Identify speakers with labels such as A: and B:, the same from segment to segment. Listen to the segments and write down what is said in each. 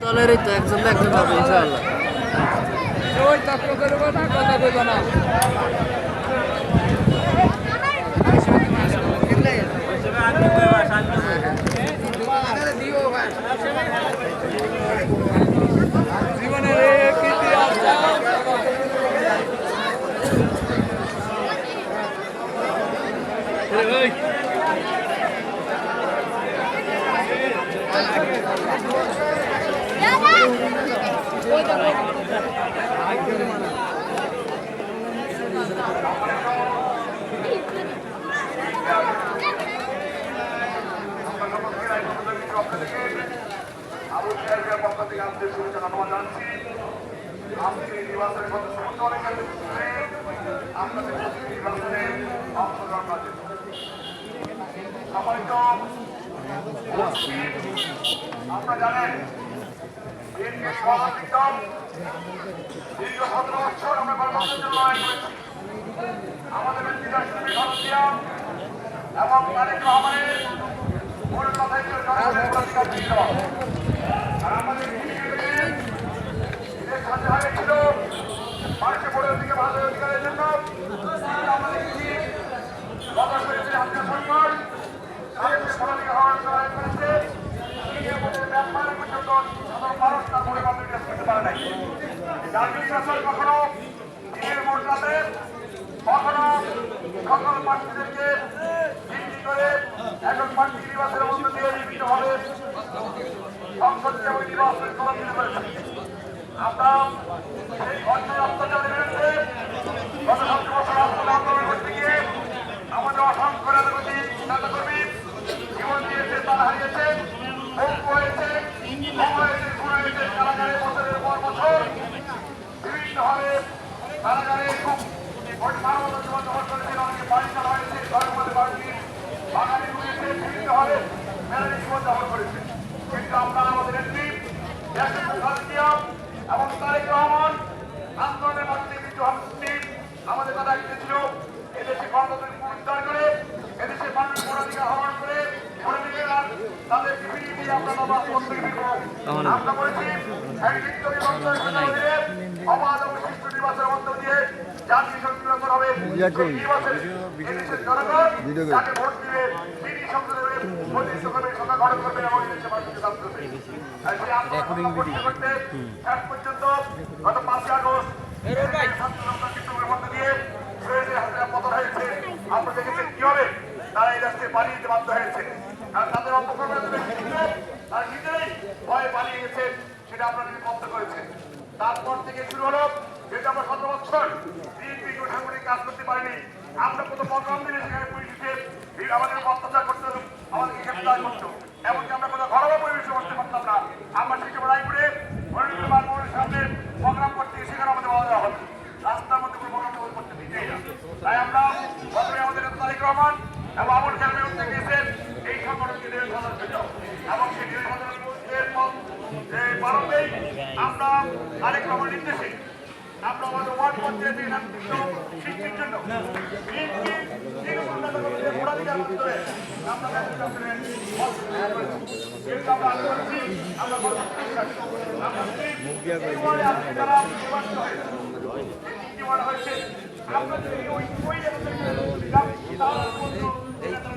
A: দলেরই তো একজন না একজন হবে ইনশাআল্লাহ
B: ওই চক্র করব না কথা বলব না
C: থেকে আজকে শুভেচ্ছা ধন্যবাদ জানাচ্ছি। নির্বাচনের মধ্যে সমস্ত অনেকের আপনাদের নির্বাচনে অংশগ্রহণ করার জন্য। সম্মানিত আপনারা জানেন বিএনপির সভাপতি দীর্ঘ সতেরো আমরা গণতন্ত্রের জন্য লড়াই আমাদের রাষ্ট্রপতি এবং তারেক রহমানের কখনো দিনের রাতে কখনো সকল প্রার্থীদেরকে ভিত্তি করে এখন প্রার্থী নির্বাচনের মধ্য দিয়ে নির্মিত হবে। সংসদ যেমন নির্বাচন করেছে আমরা সেই অন্যায় অত্যাচারের বিরুদ্ধে গত সতেরো বছর আন্দোলন আন্দোলন করতে গিয়ে আমাদের অসংখ্য নেতাকর্মী নেতাকর্মী জীবন দিয়েছে তারা হারিয়েছে পঙ্গু হয়েছে ভঙ্গ হয়েছে খুন হয়েছে কারাগারে বছরের পর বছর বিভিন্নভাবে কারাগারে খুব মানবতা জীবন দখল করেছেন অনেকে বাড়ি চালা হয়েছে ঘরের মধ্যে বাড়ি বাঙালি রয়েছে বিভিন্নভাবে মেলানি জীবন দখল করেছে কিন্তু আপনারা আমাদের নেত্রী দেশের খালেদা এবং তারেক রহমান আন্দোলনের মধ্যে মৃত্যু হচ্ছে আমাদের তারা ছিল এদেশে গণতন্ত্র পুনরুদ্ধার করে এদেশে মানুষ ভোটাধিকার আহ্বান করে ভোটাধিকার তাদেরকে ফিরিয়ে দিয়ে আমরা আমরা বলেছি অবাধ মধ্য দিয়ে সংসদ নির্বাচন হবে যাকে ভোট দিবে তিনি সংসদে প্রতিষ্ঠা করবে সরকার পর্যন্ত গত পাঁচই আগস্ট মধ্য দিয়ে শহীদের হাতে পতন হয়েছে আপনারা দেখেছেন কি হবে তারা এই রাস্তায় পালিয়ে যেতে বাধ্য হয়েছে তাদের অপকর্মের নেতৃত্বে তারা নিজেরাই ভয়ে পালিয়ে গেছে, সেটা আপনারা বন্ধ করেছেন তারপর থেকে শুরু হলো যেটা আমরা সতেরো বছর বিএনপি সাংগঠনিক কাজ করতে পারিনি, আমরা কত প্রোগ্রাম দিলে সেখানে পুলিশে আমাদের অত্যাচার করতে, আমাদেরকে গ্রেপ্তার করতো। এমনকি আমরা কোনো ঘরোয়া পরিবেশে করতে পারতাম না। আমরা সেই রায়পুরে বারবার সামনে প্রোগ্রাম করতে সেখানে আমাদের বাধা দেওয়া রাস্তার মধ্যে কোনো প্রোগ্রাম করতে দিতেই না। তাই আমরা আমাদের তারেক রহমান এবং আমল জাহানের উদ্যোগে এসে এই সংগঠনকে দেবেন সদস্য এবং সেই আমরা আরেক রহমান নির্দেশে আমরা আমাদের ওয়ার্ড পঞ্চায়েতে সৃষ্টির জন্য আমরা যদি ওই ওই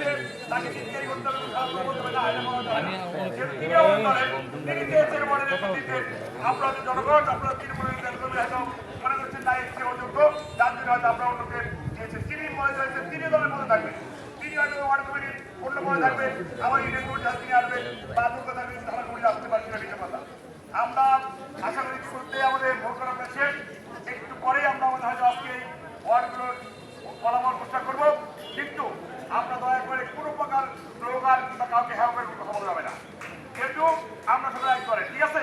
C: নেতাকর্মী হয়তো। তিনি মনে তিনি দলের মধ্যে থাকবেন। তিনি হয়তো ওয়ার্ড কমিটির অন্য পদে থাকবেন, আমার ইউনিয়ন আসবেন, বা যোগ্য থাকবেন, তারা কমিটি আসতে পারছেন না, এটা কথা। আমরা আশা করি শুরুতে আমাদের ভোট করা শেষ একটু পরেই আমরা আমাদের হয়তো আজকে এই ওয়ার্ডগুলোর ফলাফল ঘোষণা করব কিন্তু আমরা দয়া করে কোনো প্রকার স্লোগান কিংবা কাউকে হ্যাঁ করে কথা বলা যাবে না কিন্তু আমরা সবাই এক করে ঠিক আছে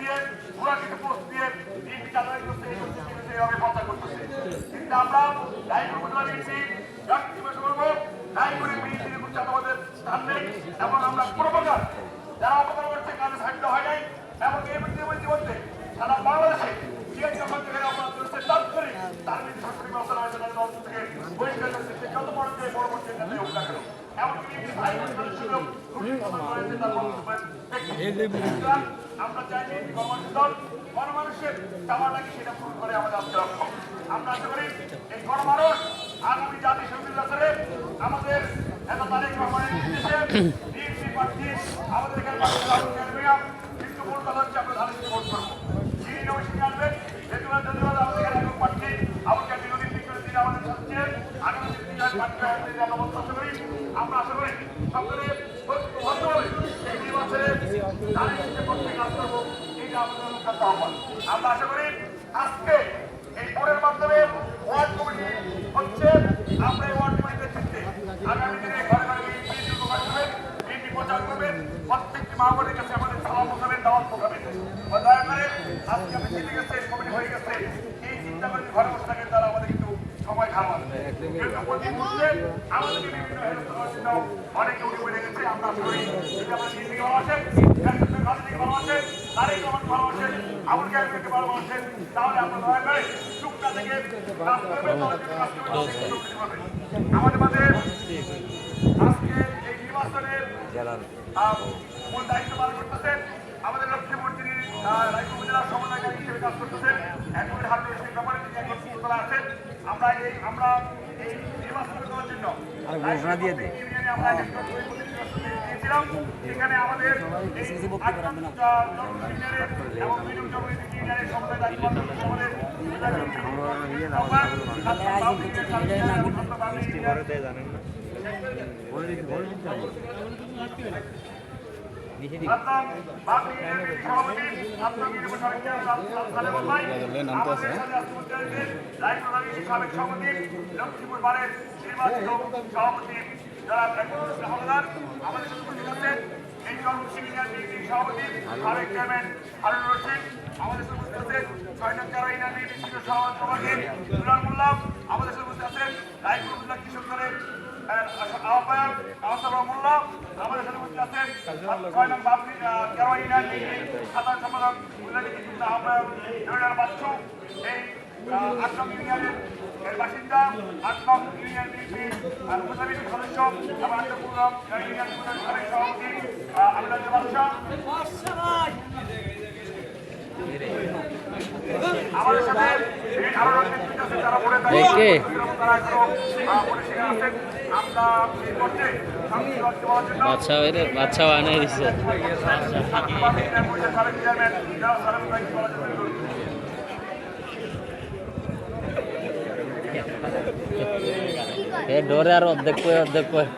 C: দিয়ে ভুয়া কিছু পোস্ট দিয়ে বিএনপি চাঁদাবাজি করছে এই করছে, করছে, এইভাবে প্রচার করতেছে। কিন্তু আমরা দায়ী করব না বিএনপি ব্যক্তিগত করব দায়ী করে বিএনপির উপর চাঁদাবাদের সামনে নেই এবং আমরা প্রবকার যারা অপকার করছে কাজে ছাড়তে হয় নাই এবং এই ব্যক্তি বলতে বলতে সারা বাংলাদেশে যে যখন থেকে অপরাধ করেছে তাৎক্ষণিক তার বিরুদ্ধে শাসনিক ব্যবস্থা রয়েছে তাদের দল থেকে বহিষ্কার করছে সে যত বড় যে বড় বড় চিন্তা হোক না কেন এমনকি এই ভাই বোনদের সঙ্গেও খুবই প্রমাণ করেছে তার বক্তব্যের ব্যক্তি। সুতরাং সেটা পূরণ করে আমাদের আমরা আশা করি এই গণমানুষ আগামী জাতীয় সংসদ নির্বাচনে আমাদের এত তারিখ আমাদের এখানে কিন্তু মূল কথা হচ্ছে আমরা ধানের ভোট করব যিনি নমিশন আনবেন যেগুলো ধন্যবাদ আমাদের এখানে একজন প্রার্থী আমাকে বিরোধী বিক্রি দিন আমাদের সাথে আগামী দিন প্রার্থী হয়ে আমরা আশা করি আমরা আশা করি সকলে ঐক্যবদ্ধভাবে এই নির্বাচনে ধানের পক্ষে কাজ করব এইটা আমাদের অনুষ্ঠিত আহ্বান আমরা আশা করি আজকে এই বোর্ডের মাধ্যমে ওয়ার্ড কমিটি হচ্ছে আমরা এই ওয়ার্ড কমিটির ক্ষেত্রে আগামী দিনে ঘরে ঘরে বিএনপি প্রকাশ করবেন বিএনপি প্রচার করবেন প্রত্যেকটি মা বোনের কাছে আমাদের সালাম পোকাবেন দাওয়াত পোকাবেন দয়া করে আজকে আমি জিতে গেছে কমিটি হয়ে গেছে। এই চিন্তা করে ঘরে বসে থাকেন তারা, আমাদের কিন্তু সময় মুহূর্তে আমাদেরকে বিভিন্ন অনেকে উঠে পড়ে গেছে। আমরা আশা করি বিএনপিকে ভালোবাসেন তারেক রহমানকে ভালোবাসেন আবুল কালামকে ভালোবাসেন তাহলে আমরা দয়া করে থেকে আমাদের মাঝে আজকে এই নির্বাচনের মূল দায়িত্ব পালন করতেছেন আমাদের লক্ষ্মীপুর তিনি রায়পুর উপজেলার সমন্বয়কারী হিসেবে কাজ করতেছেন এখন হাতে সেই ব্যাপারে তিনি এখন করা আছেন আমরা এই আমরা এই নির্বাচন করার জন্য ঘোষণা দিয়ে দিই আমরা দিয়েছিলাম সেখানে আমাদের এবং মিডিয়াম জনপ্রতিনিধিদের সমন্বয় দায়িত্ব আমাদের সাবেক সভাপতি লক্ষ্মীপুর বারের নির্বাচিত সভাপতি যারা হামলার আমাদের সাথে উপস্থিত আছেন এই কর্মশিবির বিএনপি সভাপতি সাবেক চেয়ারম্যান হারুন রশিদ। আমাদের সাথে উপস্থিত আছেন ছয় নং কারাইনা বিএনপি সভাপতি দুলাল মোল্লা আমাদের সাথে উপস্থিত আছেন উপজেলা কৃষক দলের আহ্বায়ক কাউসার মোল্লা। আমাদের সাথে উপস্থিত আছেন ছয় নং বাপরি কারাইনা বিএনপি সাধারণ সম্পাদক কৃষ্ণ আহ্বায়ক জয়নাল বাচ্চু। এই নং ইউনিয়নের বাসিন্দা নং ইউনিয়ন বিএনপি উপসমিতির সদস্য সাবেক সভাপতি আমিরাজ বাদশাহ আমাদের সাথে আরও যারা বলে থাকে তারা এখনও আহ, বলে সেখানে আছেন। আমরা এই পর্যায়ে সংসদ দেওয়ার জন্য
A: বাচ্চা হইলে বাচ্চা বানিয়ে দিচ্ছে
C: সাবেক
A: এ ডোরে আর অর্ধেক করে অর্ধেক করে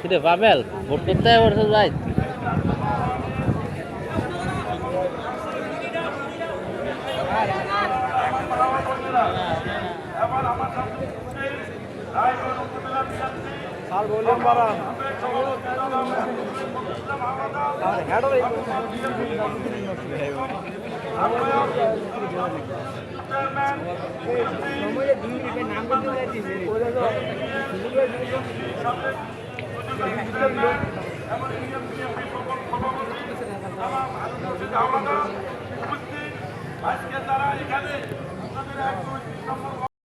A: কিরে পাবেল ভোট করতে হবে ভাই
B: আর ভলিউম বাড়ান আর হেডার আজকে তারা এখানে